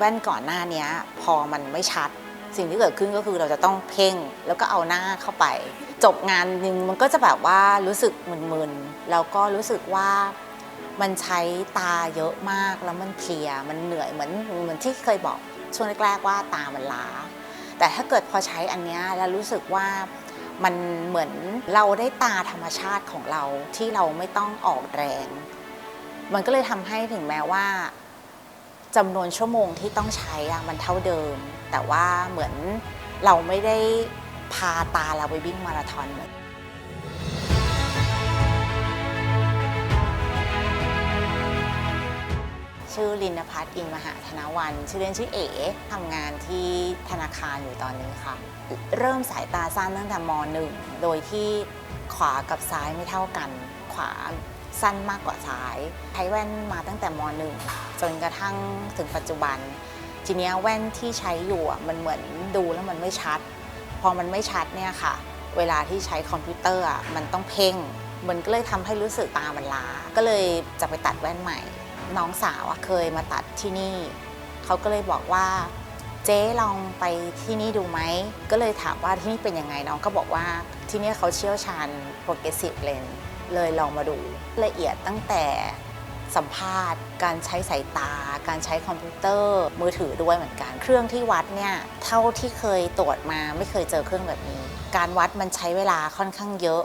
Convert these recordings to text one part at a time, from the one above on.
แว่นก่อนหน้านี้พอมันไม่ชัด สิ่งที่เกิดขึ้นก็คือเราจะต้องเพ่งแล้วก็เอาหน้าเข้าไป จบงานหนึ่งมันก็จะแบบว่ารู้สึกมึนๆแล้วก็รู้สึกว่ามันใช้ตาเยอะมากแล้วมันเพลียมันเหนื่อยเหมือนเหมือนที่เคยบอกช่วงแรกๆว่าตามันล้า แต่ถ้าเกิดพอใช้อันนี้แล้วรู้สึกว่ามันเหมือนเราได้ตาธรรมชาติของเราที่เราไม่ต้องออกแรง มันก็เลยทำให้ถึงแม้ว่า จำนวนชั่วโมงที่ต้องใช้อะมันเท่าเดิม แต่ว่าเหมือนเราไม่ได้พาตาเราไปวิ่งมาราธอนเหมือนชื่อลินพัฒน์อินมหาธนวัน ชื่อเล่นชื่อเอ๋ทำงานที่ธนาคารอยู่ตอนนี้ค่ะ เริ่มสายตาสั้นตั้งแต่มหนึ่ง โดยที่ขวากับซ้ายไม่เท่ากัน ขวา สั้นมากกว่าซ้าย ใช้แว่นมาตั้งแต่มหนึ่งจนกระทั่งถึงปัจจุบัน ทีนี้แว่นที่ใช้อยู่มันเหมือนดูแล้วมันไม่ชัด พอมันไม่ชัดเนี่ยค่ะ เวลาที่ใช้คอมพิวเตอร์มันต้องเพ่งมันก็เลยทำให้รู้สึกตามันล้า ก็เลยจะไปตัดแว่นใหม่ น้องสาวเคยมาตัดที่นี่ เขาก็เลยบอกว่าเจ๊ลองไปที่นี่ดูไหม ก็เลยถามว่าที่นี่เป็นยังไงน้องก็บอกว่าที่นี่เขาเชี่ยวชาญ progressive lens เลยลองมาดูละเอียดตั้งแต่สัมภาษณ์ การใช้สายตา การใช้คอมพิวเตอร์ มือถือด้วยเหมือนกัน เครื่องที่วัดเนี่ยเท่าที่เคยตรวจมาไม่เคยเจอเครื่องแบบนี้ การวัดมันใช้เวลาค่อนข้างเยอะ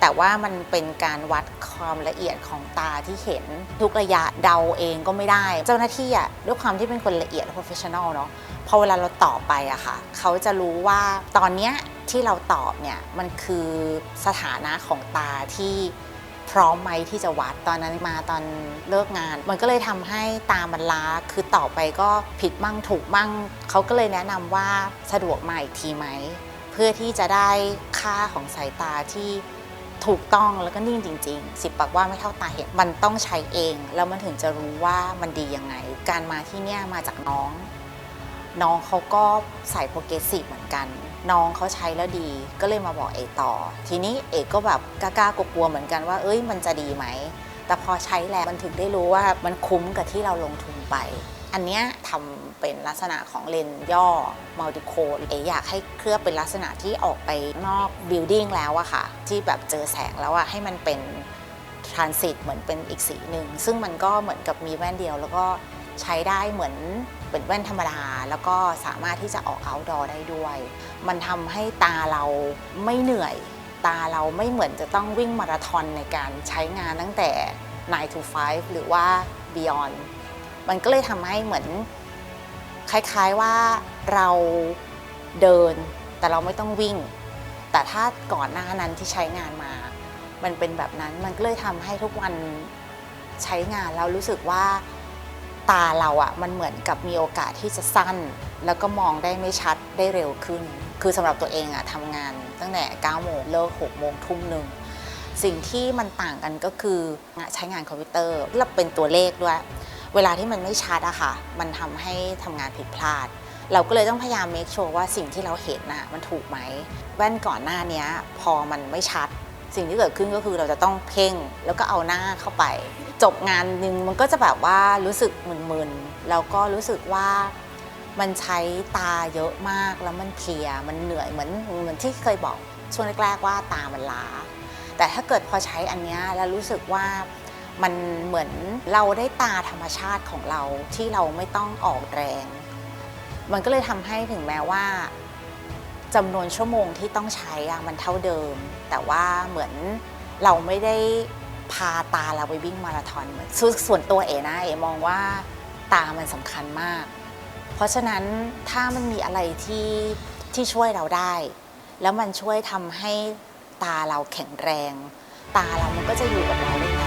แต่ว่ามันเป็นการวัดความละเอียดของตาที่เห็นทุกระยะเดาเองก็ไม่ได้ เจ้าหน้าที่อะด้วยความที่เป็นคนละเอียดและ professional เนาะพอเวลาเราตอบไปอะค่ะ เขาจะรู้ว่าตอนเนี้ย ที่เราตอบเนี่ยมันคือสถานะของตาที่พร้อมไหมที่จะวัดตอนนั้นมาตอนเลิกงาน มันก็เลยทำให้ตามันล้าคือต่อไปก็ผิดมั่งถูกมั่งเขาก็เลยแนะนำว่าสะดวกมาอีกทีไหม เพื่อที่จะได้ค่าของสายตาที่ถูกต้องแล้วก็นิ่งจริง ๆ สิบปากว่าไม่เท่าตาเห็นมันต้องใช้เอง แล้วมันถึงจะรู้ว่ามันดียังไง การมาที่เนี่ยมาจากน้อง น้องเขาก็ใส่โปรเกรสซีฟเหมือนกัน น้องเขาใช้แล้วดีก็เลยมาบอกเอกต่อ ทีนี้เอกก็แบบกล้าๆกลัวๆเหมือนกันว่า เอ้ยมันจะดีไหม แต่พอใช้แล้วมันถึงได้รู้ว่ามันคุ้มกับที่เราลงทุนไป อันเนี้ยทำเป็นลักษณะของเลนย่อมัลติโคดเออยากให้เคลือบเป็นลักษณะที่ออกไปนอกบิลดิ้งแล้วอะค่ะ ที่แบบเจอแสงแล้วอะให้มันเป็นทรานสิตเหมือนเป็นอีกสีหนึ่งซึ่งมันก็เหมือนกับมีแว่นเดียวแล้วก็ ใช้ได้เหมือนเป็นแว่นธรรมดา แล้วก็สามารถที่จะออก outdoor ได้ด้วย มันทำให้ตาเราไม่เหนื่อย ตาเราไม่เหมือนจะต้องวิ่งมาราธอนในการใช้งานตั้งแต่ 9 to 5 หรือว่า beyond มันก็เลยทำให้เหมือนคล้ายๆว่าเราเดินแต่เราไม่ต้องวิ่ง แต่ถ้าก่อนหน้านั้นที่ใช้งานมา มันเป็นแบบนั้นมันก็เลยทำให้ทุกวันใช้งานแล้วรู้สึกว่า ตาเราอะ่ะมันเหมือนกับมีโอกาสที่จะสั้น แล้วก็มองได้ไม่ชัดได้เร็วขึ้น คือสำหรับตัวเองอะทำงานตั้งแต่9โมงเลิก6โมงทุ่มหนึ่งสิ่งที่มันต่างกันก็คือใช้งานคอมพิวเตอร์แล้วเป็นตัวเลขด้วย เวลาที่มันไม่ชัดอะค่ะ มันทำให้ทำงานผิดพลาด เราก็เลยต้องพยายามเมคชัวร์ว่าสิ่งที่เราเห็นน่ะมันถูกไหมแว่นก่อนหน้านี้พอมันไม่ชัด สิ่งที่เกิดขึ้นก็คือเราจะต้องเพ่งแล้วก็เอาหน้าเข้าไป จบงานหนึ่งมันก็จะแบบว่ารู้สึกมึนๆแล้วก็รู้สึกว่ามันใช้ตาเยอะมากแล้วมันเพลียมันเหนื่อยเหมือนเหมือนที่เคยบอกช่วงแรกๆว่าตามันล้า แต่ถ้าเกิดพอใช้อันนี้แล้วรู้สึกว่ามันเหมือนเราได้ตาธรรมชาติของเราที่เราไม่ต้องออกแรง มันก็เลยทำให้ถึงแม้ว่า จำนวนชั่วโมงที่ต้องใช้อะมันเท่าเดิม แต่ว่าเหมือนเราไม่ได้พาตาเราไปวิ่งมาราธอนเหมือนส่วนส่วนตัวเอนะเอมองว่าตามันสำคัญมาก เพราะฉะนั้นถ้ามันมีอะไรที่ที่ช่วยเราได้ แล้วมันช่วยทำให้ตาเราแข็งแรง ตาเรามันก็จะอยู่กับเราได้